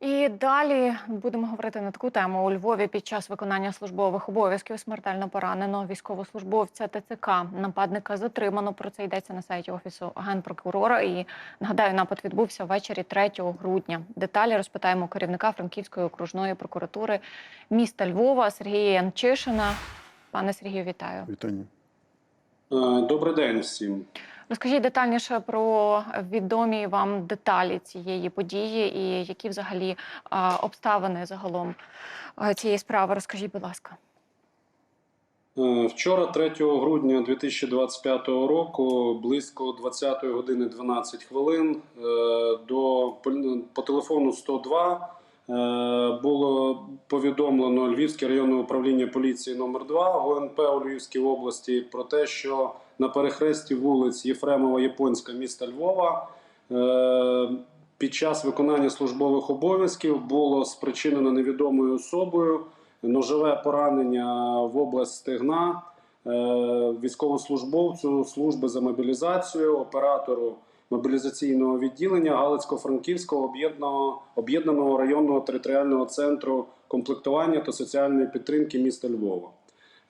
І далі будемо говорити на таку тему. У Львові під час виконання службових обов'язків смертельно поранено військовослужбовця ТЦК. Нападника затримано. Про це йдеться на сайті офісу генпрокурора. І нагадаю, напад відбувся ввечері 3 грудня. Деталі розпитаємо керівника Франківської окружної прокуратури міста Львова Сергія Янчишина. Пане Сергію, вітаю. Вітання. Е, Добрий день всім. Розкажіть детальніше про відомі вам деталі цієї події і які взагалі обставини загалом цієї справи. Розкажіть, будь ласка. Е, Вчора, 3 грудня 2025 року, близько 20 години 12 хвилин е, до по- телефону 102 е, було повідомлено Львівське районне управління поліції номер 2 ГУНП у Львівській області про те, що на перехресті вулиць Єфремова Японська міста Львова е, під час виконання службових обов'язків було спричинено невідомою особою ножове поранення в область стегна е, військовослужбовцю служби за мобілізацію, оператору мобілізаційного відділення Галицько-Франківського об'єднаного районного територіального центру комплектування та соціальної підтримки міста Львова.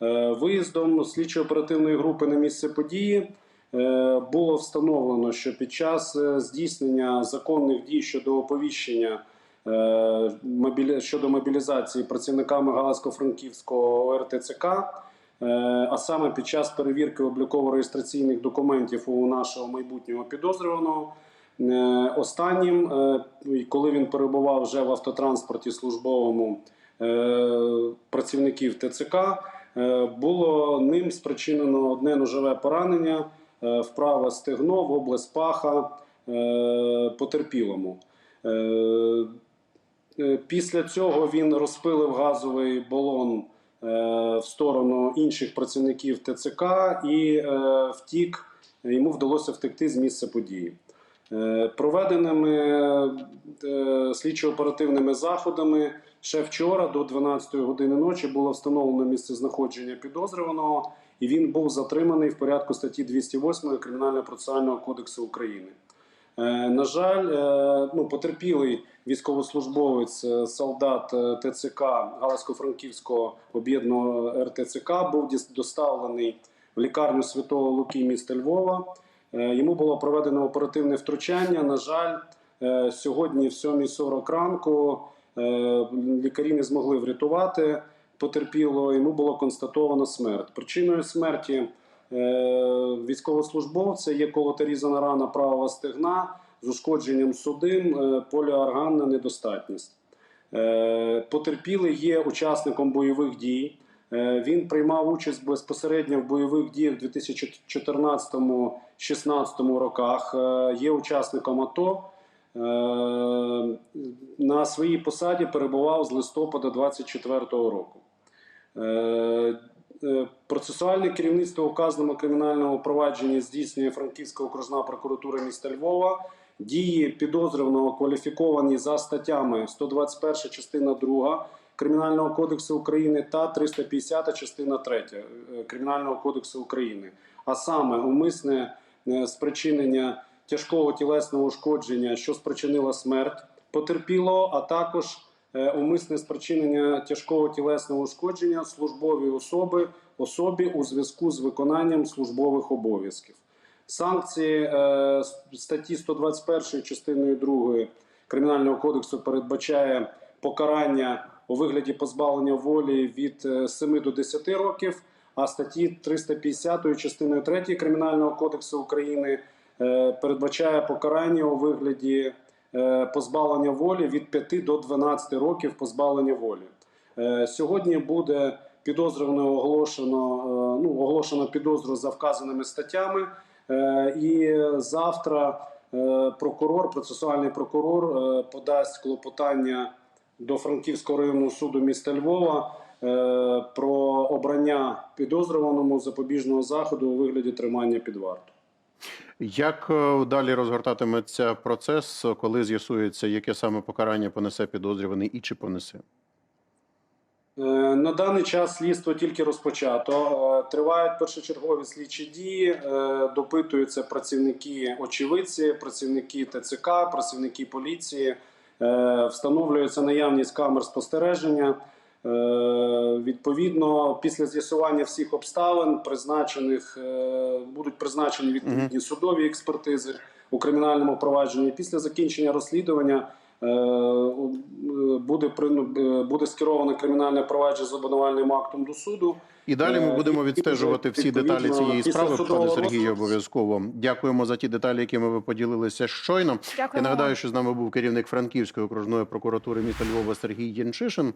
Е, Виїздом слідчо-оперативної групи на місце події е, було встановлено, що під час е, здійснення законних дій щодо оповіщення щодо мобілізації працівниками Галицько-Франківського ОРТЦК, е, а саме під час перевірки обліково-реєстраційних документів у нашого майбутнього підозрюваного. е, Останнім, е, коли він перебував вже в автотранспорті службовому е, працівників ТЦК, е, було ним спричинено одне ножове поранення е, в праве стегно в область паха е, потерпілому. Е, Е, Після цього він розпилив газовий балон е, в сторону інших працівників ТЦК і е, втік. Йому вдалося втекти з місця події. Е, Проведеними е, слідчо-оперативними заходами ще вчора до 12 години ночі було встановлено місце знаходження підозрюваного, і він був затриманий в порядку статті 208 Кримінально-процесуального кодексу України. Е, На жаль, е, ну, потерпілий військовослужбовець, е, солдат ТЦК Галицько-Франківського об'єднаного РТЦК був доставлений в лікарню Святого Луки міста Львова. Йому було проведено оперативне втручання. На жаль, сьогодні в 7.40 ранку лікарі не змогли врятувати потерпілого. Йому було констатовано смерть. Причиною смерті військовослужбовця є колотерізана рана правого стегна з ушкодженням судин, е, поліорганна недостатність. Е, Потерпілий є учасником бойових дій. Е, Він приймав участь безпосередньо в бойових діях у 2014-16 роках. Е, Є учасником АТО. Е, На своїй посаді перебував з листопада 24 року. Е, Процесуальне керівництво у вказаному кримінальному провадженні здійснює Франківська окружна прокуратура міста Львова. Дії підозрюваного кваліфіковані за статтями 121 частина 2 Кримінального кодексу України та 350 частина 3 е, Кримінального кодексу України, а саме умисне е, спричинення тяжкого тілесного ушкодження, що спричинило смерть потерпілого, а також умисне спричинення тяжкого тілесного ушкодження службовій особи особі у зв'язку з виконанням службових обов'язків. Санкції е, статті 121 частиною 2 Кримінального кодексу передбачає покарання у вигляді позбавлення волі від е, 7 до 10 років, а статті 350 частиною 3 Кримінального кодексу України е, передбачає покарання у вигляді е, позбавлення волі від 5 до 12 років позбавлення волі. Е, Сьогодні буде підозрювано оголошено, е, ну, оголошено підозру за вказаними статтями. Е, І завтра е, прокурор, процесуальний прокурор е, подасть клопотання до Франківського районного суду міста Львова е, про обрання підозрюваному запобіжного заходу у вигляді тримання під варту. Як е, далі розгортатиметься процес, коли з'ясується, яке саме покарання понесе підозрюваний і чи понесе? Е, На даний час слідство тільки розпочато. Е, Тривають першочергові слідчі дії, допитуються працівники очевидці, працівники ТЦК, працівники поліції. Встановлюється наявність камер спостереження. Е, Відповідно, після з'ясування всіх обставин, призначених е, будуть призначені відповідні судові експертизи у кримінальному провадженні. Після закінчення розслідування е, буде е, буде скероване кримінальне провадження з обвинувальним актом до суду. І далі ми будемо відстежувати всі деталі цієї справи, пане Сергію. Обов'язково дякуємо за ті деталі, якими ви поділилися щойно. Я нагадаю, що з нами був керівник Франківської окружної прокуратури міста Львова Сергій Янчишин.